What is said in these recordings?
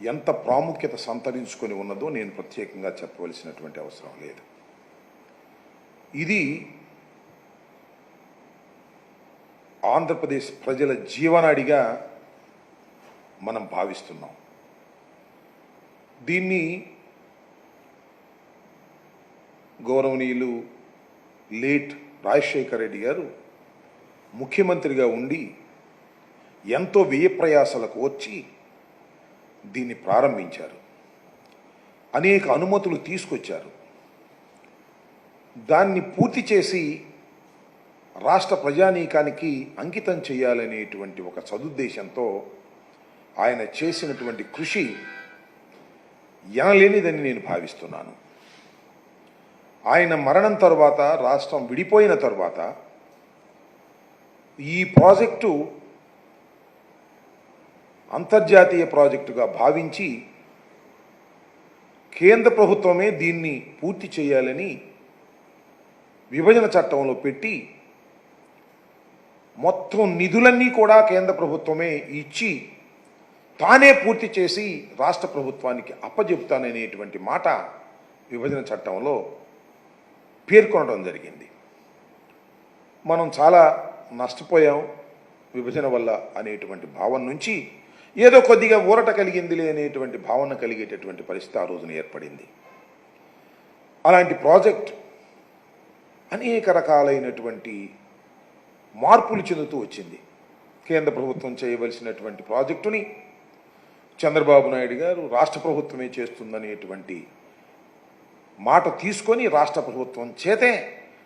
ఎంత ప్రాముఖ్యత సంతరించుకొని ఉన్నదో నేను ప్రత్యేకంగా చెప్పవలసినటువంటి అవసరం లేదు. ఇది ఆంధ్రప్రదేశ్ ప్రజల జీవనాడిగా మనం భావిస్తున్నాం. దీన్ని గౌరవనీయులు లేట్ రాజశేఖర రెడ్డి గారు ముఖ్యమంత్రిగా ఉండి ఎంతో వ్యయప్రయాసలకు వచ్చి దీన్ని ప్రారంభించారు. అనేక అనుమతులు తీసుకొచ్చారు. దాన్ని పూర్తి చేసి రాష్ట్ర ప్రజానీకానికి అంకితం చేయాలనేటువంటి ఒక సదుద్దేశంతో ఆయన చేసినటువంటి కృషి ఎనలేనిదని నేను భావిస్తున్నాను. ఆయన మరణం తర్వాత రాష్ట్రం విడిపోయిన తర్వాత ఈ ప్రాజెక్టు అంతర్జాతీయ ప్రాజెక్టుగా భావించి కేంద్ర ప్రభుత్వమే దీన్ని పూర్తి చేయాలని విభజన చట్టంలో పెట్టి మొత్తం నిధులన్నీ కూడా కేంద్ర ప్రభుత్వమే ఇచ్చి తానే పూర్తి చేసి రాష్ట్ర ప్రభుత్వానికి అప్పజెపుతాననేటువంటి మాట విభజన చట్టంలో పేర్కొనడం జరిగింది. మనం చాలా నష్టపోయాం విభజన వల్ల అనేటువంటి భావం నుంచి ఏదో కొద్దిగా ఊరట కలిగిందిలే అనేటువంటి భావన కలిగేటటువంటి పరిస్థితి ఆ రోజున ఏర్పడింది. అలాంటి ప్రాజెక్ట్ అనేక రకాలైనటువంటి మార్పులు చెందుతూ వచ్చింది. కేంద్ర ప్రభుత్వం చేయవలసినటువంటి ప్రాజెక్టుని చంద్రబాబు నాయుడు గారు రాష్ట్ర ప్రభుత్వమే చేస్తుందనేటువంటి మాట తీసుకొని రాష్ట్ర ప్రభుత్వం చేతే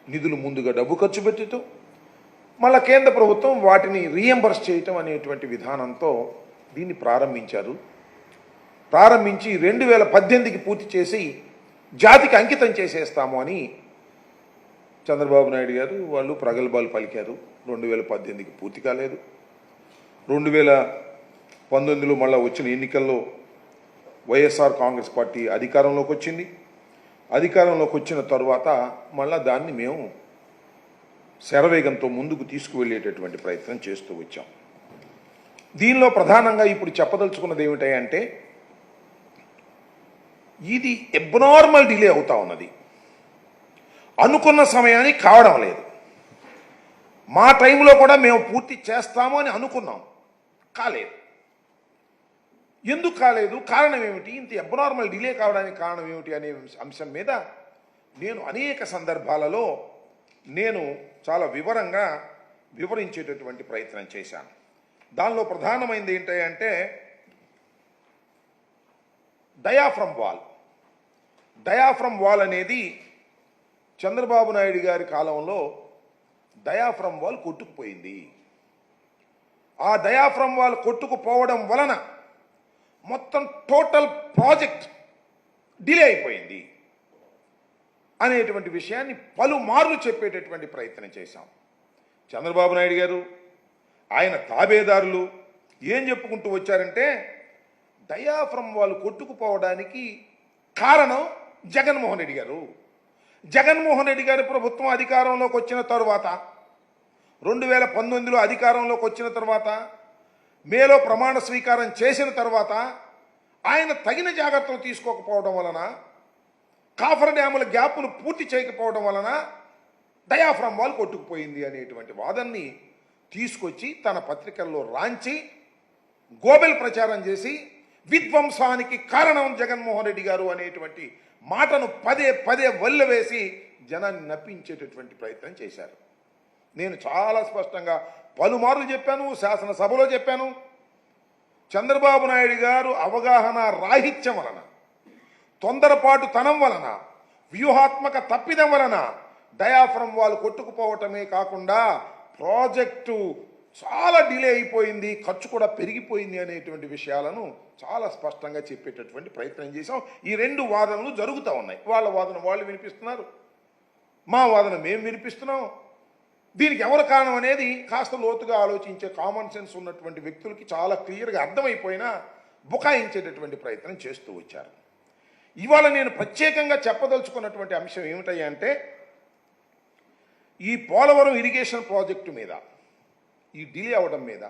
నిధులు ముందుగా డబ్బు ఖర్చు పెట్టుతూ మళ్ళా కేంద్ర ప్రభుత్వం వాటిని రీఎంబర్స్ చేయటం అనేటువంటి విధానంతో దీన్ని ప్రారంభించారు. ప్రారంభించి రెండు వేల పద్దెనిమిదికి పూర్తి చేసి జాతికి అంకితం చేసేస్తాము అని చంద్రబాబు నాయుడు గారు వాళ్ళు ప్రగల్భాలు పలికారు. రెండు వేల పద్దెనిమిదికి పూర్తి కాలేదు. రెండు వేల పంతొమ్మిదిలో మళ్ళీ వచ్చిన ఎన్నికల్లో వైఎస్ఆర్ కాంగ్రెస్ పార్టీ అధికారంలోకి వచ్చింది. అధికారంలోకి వచ్చిన తర్వాత మళ్ళా దాన్ని మేము శరవేగంతో ముందుకు తీసుకువెళ్ళేటటువంటి ప్రయత్నం చేస్తూ వచ్చాం. దీనిలో ప్రధానంగా ఇప్పుడు చెప్పదలుచుకున్నది ఏమిటంటే ఇది ఎబ్నార్మల్ డిలే అవుతా ఉన్నది. అనుకున్న సమయానికి కావడం లేదు. మా టైంలో కూడా మేము పూర్తి చేస్తాము అని అనుకున్నాం. కాలేదు. ఎందుకు కాలేదు? కారణం ఏమిటి? ఇంత ఎబ్నార్మల్ డిలే కావడానికి కారణం ఏమిటి అనే అంశం మీద నేను అనేక సందర్భాలలో నేను చాలా వివరంగా వివరించేటటువంటి ప్రయత్నం చేశాను. దానిలో ప్రధానమైనది ఏంటంటే డయాఫ్రమ్ వాల్. డయాఫ్రమ్ వాల్ అనేది చంద్రబాబు నాయుడు గారి కాలంలో డయాఫ్రమ్ వాల్ కొట్టుకుపోయింది. ఆ డయాఫ్రమ్ వాల్ కొట్టుకుపోవడం వలన మొత్తం టోటల్ ప్రాజెక్ట్ డిలే అయిపోయింది అనేటువంటి విషయాన్ని పలుమార్లు చెప్పేటటువంటి ప్రయత్నం చేశాం. చంద్రబాబు నాయుడు గారు ఆయన తాబేదారులు ఏం చెప్పుకుంటూ వచ్చారంటే డయాఫ్రమ్ వాళ్ళు కొట్టుకుపోవడానికి కారణం జగన్మోహన్ రెడ్డి గారు. జగన్మోహన్ రెడ్డి గారి ప్రభుత్వం అధికారంలోకి వచ్చిన తరువాత రెండు వేల పంతొమ్మిదిలో అధికారంలోకి వచ్చిన తర్వాత మేలో ప్రమాణ స్వీకారం చేసిన తర్వాత ఆయన తగిన జాగ్రత్తలు తీసుకోకపోవడం వలన కాఫర్ డ్యాముల గ్యాపులు పూర్తి చేయకపోవడం వలన డయాఫ్రమ్ వాల్ కొట్టుకుపోయింది అనేటువంటి వాదన్ని తీసుకొచ్చి తన పత్రికల్లో రాంచి గోబెల్ ప్రచారం చేసి విధ్వంసానికి కారణం జగన్మోహన్ రెడ్డి గారు అనేటువంటి మాటను పదే పదే వల్లవేసి జనాన్ని నప్పించేటటువంటి ప్రయత్నం చేశారు. నేను చాలా స్పష్టంగా పలుమార్లు చెప్పాను శాసనసభలో చెప్పాను. చంద్రబాబు నాయుడు గారు అవగాహన రాహిత్యం వలన తొందరపాటు తనం వలన వ్యూహాత్మక తప్పిదం వలన డయాఫ్రమ్ వాళ్ళు కొట్టుకుపోవటమే కాకుండా ప్రాజెక్టు చాలా డిలే అయిపోయింది ఖర్చు కూడా పెరిగిపోయింది అనేటువంటి విషయాలను చాలా స్పష్టంగా చెప్పేటటువంటి ప్రయత్నం చేశాం. ఈ రెండు వాదనలు జరుగుతూ ఉన్నాయి. వాళ్ళ వాదన వాళ్ళు వినిపిస్తున్నారు. మా వాదన మేము వినిపిస్తున్నాం. దీనికి ఎవరు కారణం అనేది కాస్త లోతుగా ఆలోచించే కామన్ సెన్స్ ఉన్నటువంటి వ్యక్తులకి చాలా క్లియర్గా అర్థమైపోయినా బుకాయించేటటువంటి ప్రయత్నం చేస్తూ వచ్చారు. ఇవాళ నేను ప్రత్యేకంగా చెప్పదలుచుకున్నటువంటి అంశం ఏమిటయ్యా అంటే ఈ పోలవరం ఇరిగేషన్ ప్రాజెక్టు మీద ఈ డిలే అవడం మీద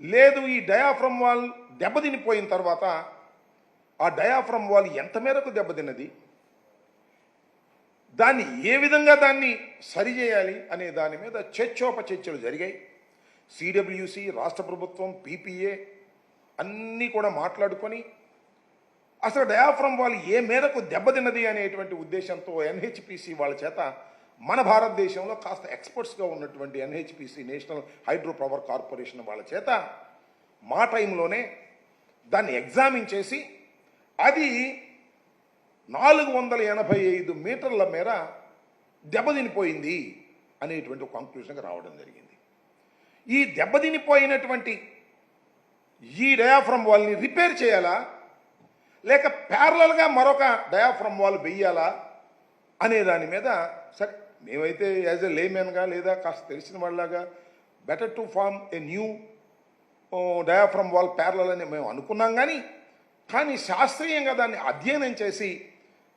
లేదు ఈ డయాఫ్రమ్ వాల్ దెబ్బతినిపోయిన తర్వాత ఆ డయాఫ్రమ్ వాల్ ఎంత మేరకు దెబ్బతిన్నది? దాన్ని ఏ విధంగా దాన్ని సరిచేయాలి అనే దాని మీద చర్చోపచర్చలు జరిగాయి. సిడబ్ల్యూసి రాష్ట్ర ప్రభుత్వం పీపీఏ అన్నీ కూడా మాట్లాడుకొని అసలు డయాఫ్రమ్ వాల్ ఏ మేరకు దెబ్బతిన్నది అనేటువంటి ఉద్దేశంతో ఎన్హెచ్పిసి వాళ్ళ చేత మన భారతదేశంలో కాస్త ఎక్స్పర్ట్స్గా ఉన్నటువంటి NHPC national hydro power corporation వాళ్ళ చేత మా టైంలోనే దాన్ని ఎగ్జామిన్ చేసి అది నాలుగు వందల ఎనభై ఐదు మీటర్ల మేర దెబ్బతినిపోయింది అనేటువంటి కంక్లూషన్కి రావడం జరిగింది. ఈ దెబ్బతినిపోయినటువంటి ఈ డయాఫ్రమ్ వాల్ని రిపేర్ చేయాలా? లేక ప్యారలల్గా మరొక డయాఫ్రమ్ వాల్ వెయ్యాలా? అనే దాని మీద సరే మేమైతే యాజ్ ఎ లేమెన్గా లేదా కాస్త తెలిసిన వాళ్ళలాగా better to form a new diaphragm wall parallel అని మేము అనుకున్నాం కానీ కానీ శాస్త్రీయంగా దాన్ని అధ్యయనం చేసి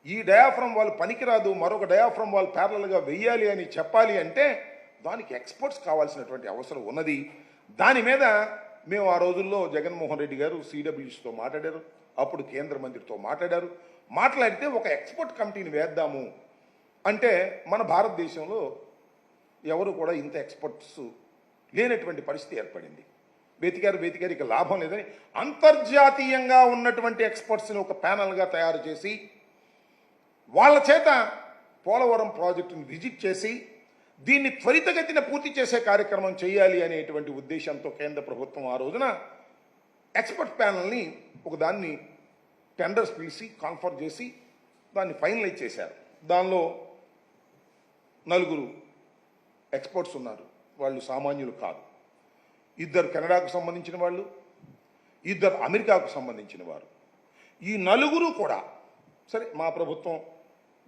ఈ డయాఫ్రమ్ వాల్ పనికిరాదు మరొక డయాఫ్రమ్ వాల్ ప్యారలల్గా వెయ్యాలి అని చెప్పాలి అంటే దానికి ఎక్స్పర్ట్స్ కావాల్సినటువంటి అవసరం ఉన్నది. దాని మీద మేము ఆ రోజుల్లో జగన్మోహన్ రెడ్డి గారు సిడబ్ల్యూసీతో మాట్లాడారు. అప్పుడు కేంద్ర మంత్రితో మాట్లాడారు. మాట్లాడితే ఒక ఎక్స్పర్ట్ కమిటీని వేద్దాము. అంటే మన భారతదేశంలో ఎవరు కూడా ఇంత ఎక్స్పర్ట్స్ లేనటువంటి పరిస్థితి ఏర్పడింది. వెతికారు వెతికారు ఇక లాభం లేదని అంతర్జాతీయంగా ఉన్నటువంటి ఎక్స్పర్ట్స్ని ఒక ప్యానల్గా తయారు చేసి వాళ్ళ చేత పోలవరం ప్రాజెక్టును విజిట్ చేసి దీన్ని త్వరితగతిన పూర్తి చేసే కార్యక్రమం చేయాలి అనేటువంటి ఉద్దేశంతో కేంద్ర ప్రభుత్వం ఆ రోజున ఎక్స్పర్ట్ ప్యానల్ని ఒకదాన్ని టెండర్స్ పిలిచి కాన్ఫర్ చేసి దాన్ని ఫైనలైజ్ చేశారు. దానిలో నలుగురు ఎక్స్పర్ట్స్ ఉన్నారు. వాళ్ళు సామాన్యులు కాదు. ఇద్దరు కెనడాకు సంబంధించిన వాళ్ళు ఇద్దరు అమెరికాకు సంబంధించిన వారు. ఈ నలుగురు కూడా సరే మా ప్రభుత్వం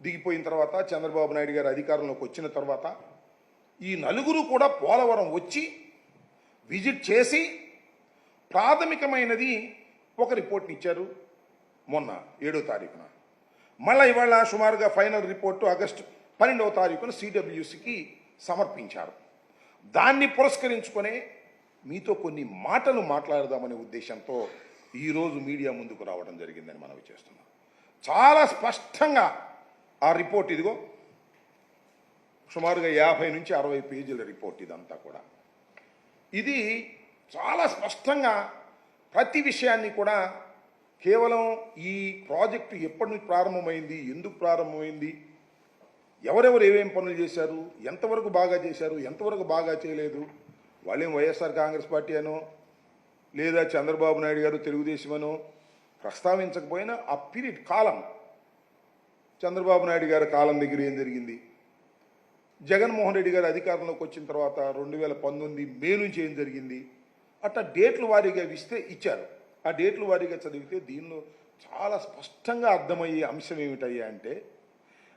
దిగిపోయిన తర్వాత చంద్రబాబు నాయుడు గారు అధికారంలోకి వచ్చిన తర్వాత ఈ నలుగురు కూడా పోలవరం వచ్చి విజిట్ చేసి ప్రాథమికమైనది ఒక రిపోర్ట్ని ఇచ్చారు మొన్న ఏడో తారీఖున. మళ్ళీ ఇవాళ సుమారుగా ఫైనల్ రిపోర్టు ఆగస్టు పన్నెండవ తారీఖున సిడబ్ల్యూసికి సమర్పించారు. దాన్ని పురస్కరించుకునే మీతో కొన్ని మాటలు మాట్లాడదామనే ఉద్దేశంతో ఈరోజు మీడియా ముందుకు రావడం జరిగిందని మనవి చేస్తున్నాం. చాలా స్పష్టంగా ఆ రిపోర్ట్ ఇదిగో సుమారుగా యాభై నుంచి అరవై పేజీల రిపోర్ట్ ఇదంతా కూడా. ఇది చాలా స్పష్టంగా ప్రతి విషయాన్ని కూడా కేవలం ఈ ప్రాజెక్టు ఎప్పటి నుంచి ప్రారంభమైంది ఎందుకు ప్రారంభమైంది ఎవరెవరు ఏమేం పనులు చేశారు? ఎంతవరకు బాగా చేశారు? ఎంతవరకు బాగా చేయలేదు? వాళ్ళేం వైఎస్ఆర్ కాంగ్రెస్ పార్టీ అనో లేదా చంద్రబాబు నాయుడు గారు తెలుగుదేశం అనో ప్రస్తావించకపోయినా ఆ పీరియడ్ కాలం చంద్రబాబు నాయుడు గారి కాలం దగ్గర ఏం జరిగింది? జగన్మోహన్ రెడ్డి గారు అధికారంలోకి వచ్చిన తర్వాత రెండు వేల పంతొమ్మిది మే నుంచి ఏం జరిగింది? అట్లా డేట్ల వారీగా ఇస్తే ఇచ్చారు. ఆ డేట్ల వారీగా చదివితే దీనిలో చాలా స్పష్టంగా అర్థమయ్యే అంశం ఏమిటయ్యా అంటే